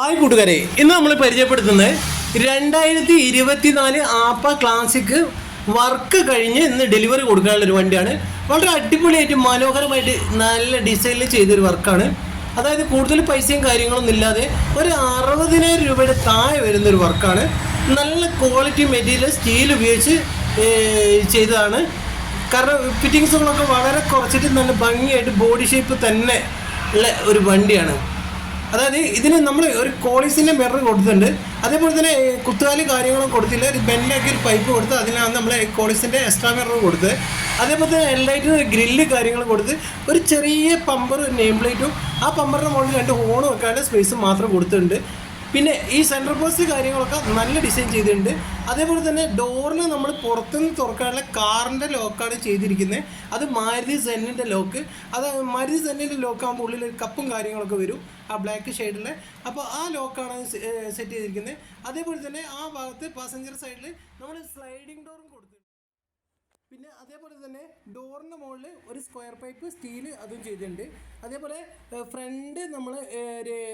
Hi കൂട്ടുകാരെ ഇന്ന് നമ്മൾ പരിചയപ്പെടുത്തുന്നത് രണ്ടായിരത്തി ഇരുപത്തിനാല് ആപ്പ ക്ലാസിക് വർക്ക് കഴിഞ്ഞ് ഇന്ന് ഡെലിവറി കൊടുക്കാനുള്ള ഒരു വണ്ടിയാണ്. വളരെ അടിപൊളിയായിട്ട് മനോഹരമായിട്ട് നല്ല ഡിസൈനിൽ ചെയ്തൊരു വർക്കാണ്. അതായത് കൂടുതൽ പൈസയും കാര്യങ്ങളൊന്നും ഇല്ലാതെ ഒരു അറുപതിനായിരം രൂപയുടെ താഴെ വരുന്നൊരു വർക്കാണ്. നല്ല ക്വാളിറ്റി മെറ്റീരിയൽ സ്റ്റീൽ ഉപയോഗിച്ച് ചെയ്തതാണ്. കാരണം ഫിറ്റിങ്സുകളൊക്കെ വളരെ കുറച്ചിട്ട് നല്ല ഭംഗിയായിട്ട് ബോഡി ഷേപ്പ് തന്നെ ഉള്ള ഒരു വണ്ടിയാണ്. അതായത് ഇതിന് നമ്മൾ ഒരു കോളീസിന്റെ മിറർ കൊടുത്തിട്ടുണ്ട്. അതേപോലെ തന്നെ കുത്തുകാലി കാര്യങ്ങളും കൊടുത്തില്ല. ഒരു ബെന്നാക്കി ഒരു പൈപ്പ് കൊടുത്ത് അതിനകത്ത് നമ്മൾ കോളീസിന്റെ എക്സ്ട്രാ മിറർ കൊടുത്ത് അതേപോലെ തന്നെ എൽലൈറ്റിന് ഒരു ഗ്രില്ല് കാര്യങ്ങൾ കൊടുത്ത് ഒരു ചെറിയ പമ്പർ നെയിം പ്ലേറ്റും ആ പമ്പറിന്റെ മുകളിൽ രണ്ട് ഹോണും വെക്കാനുള്ള സ്പേസും മാത്രം കൊടുത്തിട്ടുണ്ട്. പിന്നെ ഈ സെൻട്രൽ പോസ്റ്റ് കാര്യങ്ങളൊക്കെ നല്ല ഡിസൈൻ ചെയ്തിട്ടുണ്ട്. അതേപോലെ തന്നെ ഡോറിന് നമ്മൾ പുറത്തുനിന്ന് തുറക്കാനുള്ള കാറിന്റെ ലോക്കാണ് ചെയ്തിരിക്കുന്നത് അത് മാരുതി സെന്നിന്റെ ലോക്ക് അത് മാരുതി സെന്നിന്റെ ലോക്ക് ആകുമ്പോൾ ഉള്ളിൽ ഒരു കപ്പും കാര്യങ്ങളൊക്കെ വരും. ആ ബ്ലാക്ക് ഷെയ്ഡിൽ അപ്പോൾ ആ ലോക്കാണ് സെറ്റ് ചെയ്തിരിക്കുന്നത് അതേപോലെ തന്നെ ആ ഭാഗത്ത് പാസഞ്ചർ സൈഡിൽ നമ്മൾ സ്ലൈഡിംഗ് ഡോറും കൊടുത്തിട്ടുണ്ട്. പിന്നെ അതേപോലെ തന്നെ ഡോറിന്റെ മുകളിൽ ഒരു സ്ക്വയർ പൈപ്പ് സ്റ്റീൽ അതും ചെയ്തിട്ടുണ്ട്. അതേപോലെ ഫ്രണ്ട് നമ്മൾ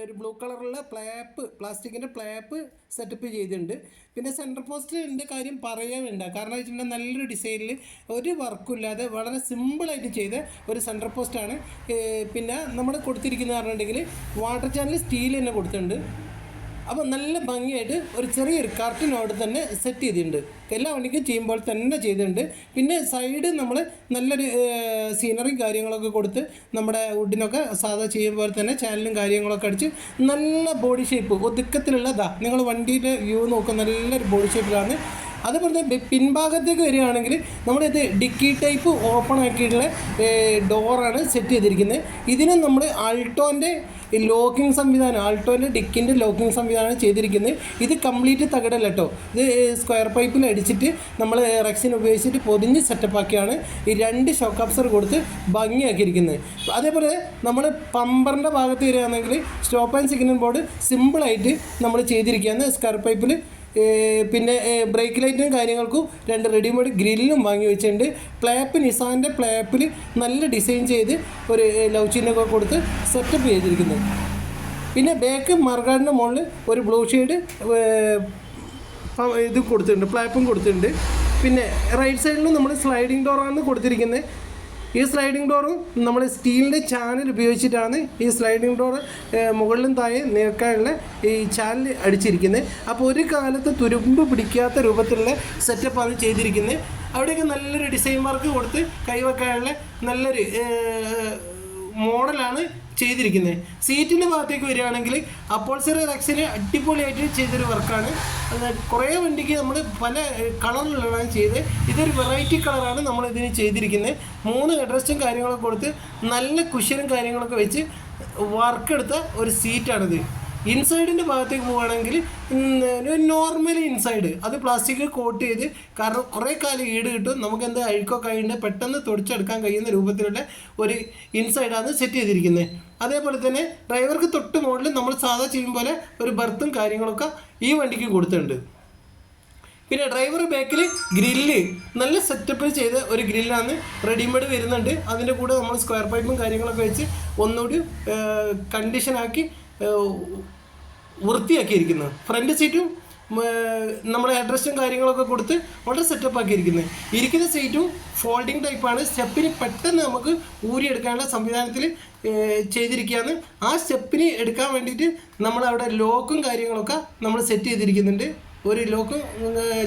ഒരു ബ്ലൂ കളറുള്ള പ്ലാപ്പ് പ്ലാസ്റ്റിക്കിന്റെ പ്ലാപ്പ് സെറ്റപ്പ് ചെയ്തിട്ടുണ്ട്. പിന്നെ സെന്റർ പോസ്റ്റിന്റെ കാര്യം പറയാനുണ്ട് കാരണം വെച്ചിട്ടുണ്ടെങ്കിൽ നല്ലൊരു ഡിസൈനിൽ ഒരു വർക്കും ഇല്ലാതെ വളരെ സിമ്പിളായിട്ട് ചെയ്ത ഒരു സെന്റർ പോസ്റ്റാണ് പിന്നെ നമ്മൾ കൊടുത്തിരിക്കുന്നത് പറഞ്ഞിട്ടുണ്ടെങ്കിൽ വാട്ടർ ചാനൽ സ്റ്റീൽ തന്നെ കൊടുത്തിട്ടുണ്ട്. അപ്പോൾ നല്ല ഭംഗിയായിട്ട് ഒരു ചെറിയൊരു കർട്ടനോട് തന്നെ സെറ്റ് ചെയ്തിട്ടുണ്ട്. എല്ലാ വണ്ടിക്കും ചെയ്യുമ്പോൾ തന്നെ ചെയ്തിട്ടുണ്ട്. പിന്നെ സൈഡ് നമ്മൾ നല്ലൊരു സീനറി കാര്യങ്ങളൊക്കെ കൊടുത്ത് നമ്മുടെ വുഡിനൊക്കെ സാധാ ചെയ്യുമ്പോൾ തന്നെ ചാനലും കാര്യങ്ങളൊക്കെ അടിച്ച് നല്ല ബോഡി ഷേപ്പ് ഒതുക്കത്തിലുള്ളതാണ് നിങ്ങൾ വണ്ടിയുടെ വ്യൂ നോക്കുക നല്ലൊരു ബോഡി ഷേപ്പിലാണ് അതുപോലെ തന്നെ പിൻഭാഗത്തേക്ക് വരികയാണെങ്കിൽ നമ്മളിത് ഡിക്കി ടൈപ്പ് ഓപ്പൺ ആക്കിയിട്ടുള്ള ഡോറാണ് സെറ്റ് ചെയ്തിരിക്കുന്നത്. ഇതിന് നമ്മൾ ആൾട്ടോന്റെ ലോക്കിംഗ് സംവിധാനം ആൾട്ടോന്റെ ഡിക്കിന്റെ ലോക്കിംഗ് സംവിധാനം ചെയ്തിരിക്കുന്നത്. ഇത് കംപ്ലീറ്റ് തകടല്ല കേട്ടോ ഇത് സ്ക്വയർ പൈപ്പിൽ അടിച്ചിട്ട് നമ്മൾ റെക്സിൻ ഉപയോഗിച്ചിട്ട് പൊതിഞ്ഞ് സെറ്റപ്പാക്കിയാണ് ഈ രണ്ട് ഷോക്ക് അപ്സർ കൊടുത്ത് ഭംഗിയാക്കിയിരിക്കുന്നത്. അതേപോലെ നമ്മൾ പമ്പറിന്റെ ഭാഗത്ത് വരികയാണെങ്കിൽ സ്റ്റോപ്പ് ആൻഡ് സിഗ്നൽ ബോർഡ് സിമ്പിളായിട്ട് നമ്മൾ ചെയ്തിരിക്കുകയാണ്. സ്ക്വയർ പൈപ്പിൽ പിന്നെ ബ്രേക്ക് ലൈറ്റിനും കാര്യങ്ങൾക്കും രണ്ട് റെഡിമെയ്ഡ് ഗ്രില്ലും വാങ്ങി വെച്ചിട്ടുണ്ട്. പ്ലാപ്പ് നിസാന്റെ പ്ലാപ്പിൽ നല്ല ഡിസൈൻ ചെയ്ത് ഒരു ലവ് ചിഹ്നമൊക്കെ കൊടുത്ത് സെറ്റപ്പ് ചെയ്തിരിക്കുന്നത് പിന്നെ ബാക്ക് മർഗാഡിന്റെ മുകളിൽ ഒരു ബ്ലൂ ഷെയ്ഡ് ഇത് കൊടുത്തിട്ടുണ്ട്. പ്ലാപ്പും കൊടുത്തിട്ടുണ്ട്. പിന്നെ റൈറ്റ് സൈഡിലും നമ്മൾ സ്ലൈഡിങ് ഡോറാണ് കൊടുത്തിരിക്കുന്നത്. ഈ സ്ലൈഡിംഗ് ഡോറും നമ്മൾ സ്റ്റീലിന്റെ ചാനൽ ഉപയോഗിച്ചിട്ടാണ് ഈ സ്ലൈഡിംഗ് ഡോർ മുകളിലും താഴെ നീക്കാനുള്ള ഈ ചാനൽ അടിച്ചിരിക്കുന്നത് അപ്പോൾ ഒരു കാലത്ത് തുരുമ്പ് പിടിക്കാത്ത രൂപത്തിലുള്ള സെറ്റപ്പാണ് ചെയ്തിരിക്കുന്നത് അവിടെയൊക്കെ നല്ലൊരു ഡിസൈൻ വർക്ക് കൊടുത്ത് കൈവെക്കാനുള്ള നല്ലൊരു മോഡലാണ് ചെയ്തിരിക്കുന്നത് സീറ്റിന്റെ ഭാഗത്തേക്ക് വരികയാണെങ്കിൽ അപ്പോൾസറി റെക്സിന് അടിപൊളിയായിട്ട് ചെയ്തൊരു വർക്കാണ് കുറേ വണ്ടിക്ക് നമ്മൾ പല കളറിലാണ് ചെയ്ത്. ഇതൊരു വെറൈറ്റി കളറാണ് നമ്മൾ ഇതിന് ചെയ്തിരിക്കുന്നത് മൂന്ന് ഹെഡ്രസ്റ്റും കാര്യങ്ങളൊക്കെ കൊടുത്ത് നല്ല കുഷ്യനും കാര്യങ്ങളൊക്കെ വെച്ച് വർക്ക് എടുത്ത ഒരു സീറ്റാണിത് ഇൻസൈഡിന്റെ ഭാഗത്തേക്ക് പോവുകയാണെങ്കിൽ നോർമൽ ഇൻസൈഡ് അത് പ്ലാസ്റ്റിക് കോട്ട് ചെയ്ത് കാരണം കുറേ കാലം ഈട് കിട്ടും. നമുക്ക് എന്താ അഴുക്കോ ആയിട്ട് പെട്ടെന്ന് തുടച്ചെടുക്കാൻ കഴിയുന്ന രൂപത്തിലുള്ള ഒരു ഇൻസൈഡാണ് സെറ്റ് ചെയ്തിരിക്കുന്നത്. അതേപോലെ തന്നെ ഡ്രൈവർക്ക് തൊട്ട് മുകളിൽ നമ്മൾ സാധാ ചെയ്യും പോലെ ഒരു ബർത്തും കാര്യങ്ങളൊക്കെ ഈ വണ്ടിക്ക് കൊടുത്തിട്ടുണ്ട്. പിന്നെ ഡ്രൈവർ ബാക്കിൽ ഗ്രില്ല് നല്ല സെറ്റപ്പ് ചെയ്ത ഒരു ഗ്രില്ലാണ് റെഡിമെയ്ഡ് വരുന്നുണ്ട്. അതിന്റെ കൂടെ നമ്മൾ സ്ക്വയർ പൈപ്പും കാര്യങ്ങളൊക്കെ വെച്ച് ഒന്നുകൂടി കണ്ടീഷനാക്കി വൃത്തിയാക്കിയിരിക്കുന്നത്. ഫ്രണ്ട് സീറ്റും നമ്മുടെ അഡ്രസ്സും കാര്യങ്ങളൊക്കെ കൊടുത്ത് വളരെ സെറ്റപ്പ് ആക്കിയിരിക്കുന്നത്. ഇരിക്കുന്ന സീറ്റും ഫോൾഡിങ് ടൈപ്പാണ് സ്റ്റെപ്പിന് പെട്ടെന്ന് നമുക്ക് ഊരിയെടുക്കാനുള്ള സംവിധാനത്തിൽ ചെയ്തിരിക്കുകയാണ്. ആ സ്റ്റെപ്പിന് എടുക്കാൻ വേണ്ടിയിട്ട് നമ്മളവിടെ ലോക്കും കാര്യങ്ങളൊക്കെ നമ്മൾ സെറ്റ് ചെയ്തിരിക്കുന്നുണ്ട്. ഒരു ലോക്ക്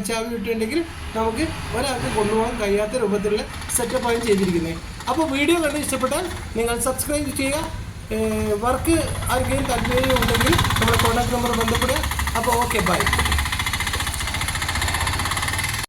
ചാവി കിട്ടുന്നുണ്ടെങ്കിൽ നമുക്ക് ഒരാൾക്ക് കൊണ്ടുപോകാൻ കഴിയാത്ത രൂപത്തിലുള്ള സെറ്റപ്പാണ് ചെയ്തിരിക്കുന്നത്. അപ്പോൾ വീഡിയോ കണ്ട് ഇഷ്ടപ്പെട്ടാൽ നിങ്ങൾ സബ്സ്ക്രൈബ് ചെയ്യുക. വർക്ക് ആർക്കെങ്കിലും താല്പര്യം ഉണ്ടെങ്കിൽ നമ്മുടെ കോൺടാക്ട് നമ്പർ ബന്ധപ്പെടുക അപ്പോൾ ഓക്കെ ബൈ